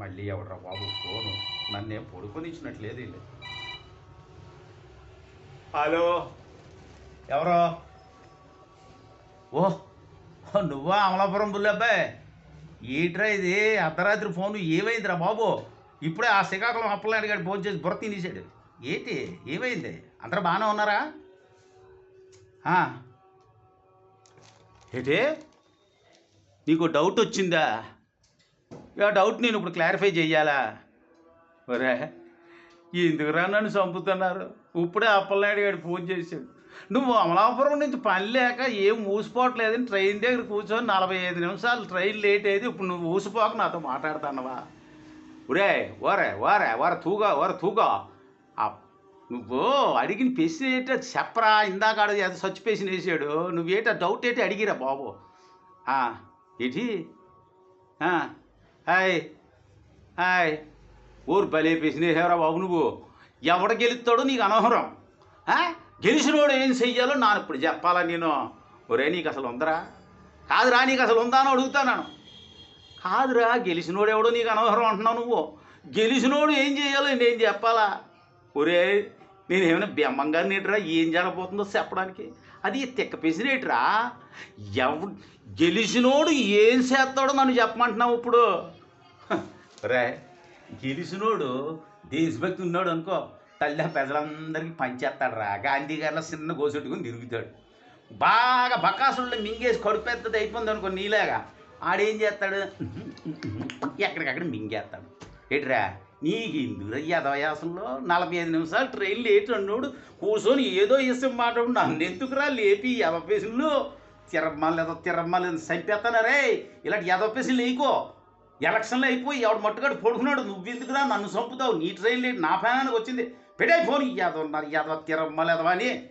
మళ్ళీ ఎవడ్రా బాబు? ఫోను. నన్నేం పడుకొని ఇచ్చినట్లేదు వీళ్ళు హలో. ఎవరో? ఓ నువ్వా అమలాపురం బుల్లబ్బాయ్ ఏంట్రా ఇది? అర్ధరాత్రి ఫోన్ ఏమైందిరా బాబు? ఇప్పుడే ఆ శ్రీకాకుళం అప్పలనాయుడు గారి ఫోన్ చేసి బుర్ర తినేసాడు ఏంటి? ఏమైంది? అందరూ బాగానే ఉన్నారా? ఆ. ఏంటి? నీకు డౌట్ వచ్చిందా? ఆ డౌట్ నేను ఇప్పుడు క్లారిఫై చెయ్యాలా ఒరే ఎందుకురా నన్ను చంపుతున్నారు? ఇప్పుడే అప్పలనాయుడు గారు ఫోన్ చేశాడు. నువ్వు అమలాపురం నుంచి పని లేక ఏం ఊసిపోవట్లేదని ట్రైన్ దగ్గర కూర్చొని నలభై ఐదు నిమిషాలు ట్రైన్ లేట్ అయింది. ఇప్పుడు నువ్వు ఊసిపోక నాతో మాట్లాడుతున్నావా? ఒరే ఓరే ఓరే ఓర తూగా ఓర తూగా. నువ్వు అడిగిన పెసి ఏంటో చెప్పరా? ఇందాక అడిగి అది సచ్ పేసిన వేసాడు నువ్వేటా డౌట్ ఏంటి అడిగిరా బాబు. ఏంటి? Hi hi. ఊరు బలే పేసినేసావురా బాబు నువ్వు? ఎవడ గెలుస్తాడో నీకు అనవసరం. గెలిచినోడు ఏం చెయ్యాలో నాను ఇప్పుడు చెప్పాలా నేను. ఒరే నీకు అసలు ఉందరా? కాదురా నీకు అసలు ఉందా అని అడుగుతాను కాదురా గెలిచినోడు ఎవడో నీకు అనవసరం అంటున్నావు నువ్వు. గెలిచినోడు ఏం చేయాలో నేను చెప్పాలా? ఒరే నేనేమైనా ఏమైనా బెమ్మంగా నేటిరా? ఏం జరగబోతుందో చెప్పడానికి? అది తిక్క పెసినేటిరా ఎవ గెలిచినోడు ఏం చేస్తాడో నన్ను చెప్పమంటున్నావు ఇప్పుడు. రే గెలిచినోడు దేశభక్తి ఉన్నాడు అనుకో తల్లి ప్రజలందరికీ పంచేస్తాడు రా గాంధీ గారిలో చిన్న గోసెట్టుకుని తిరుగుతాడు. బాగా బకాసుళ్ళు మింగేసి కడుపు పెద్దది అయిపోయింది అనుకో నీలాగా. ఆడేం చేస్తాడు? ఎక్కడికక్కడ మింగేస్తాడు. ఏట్రా? నీకు ఇందులో యదవయాసంలో నలభై ఐదు నిమిషాలు ట్రైన్ లేట్ అన్నాడు. కూర్చొని ఏదో ఇష్టం మాట్లాడు నన్ను ఎందుకురా లేపి యదవపేసులు తిరమ్మలు ఏదో తిరమ్మలు చంపేస్తానరే ఇలాంటి ఎదపేసులు వేయకో ఎలక్షన్లు అయిపోయి ఎవడు మట్టుగాడు పడుకున్నాడు? నువ్వు ఎందుకురా నన్ను చంపుతావు? నీ ట్రైన్ లేట్. నా ప్రయాణానికి వచ్చింది. పెడే ఫోన్. యాదవ్ ఉన్నారు యాదవ తిరమ్మలు ఎదవా అని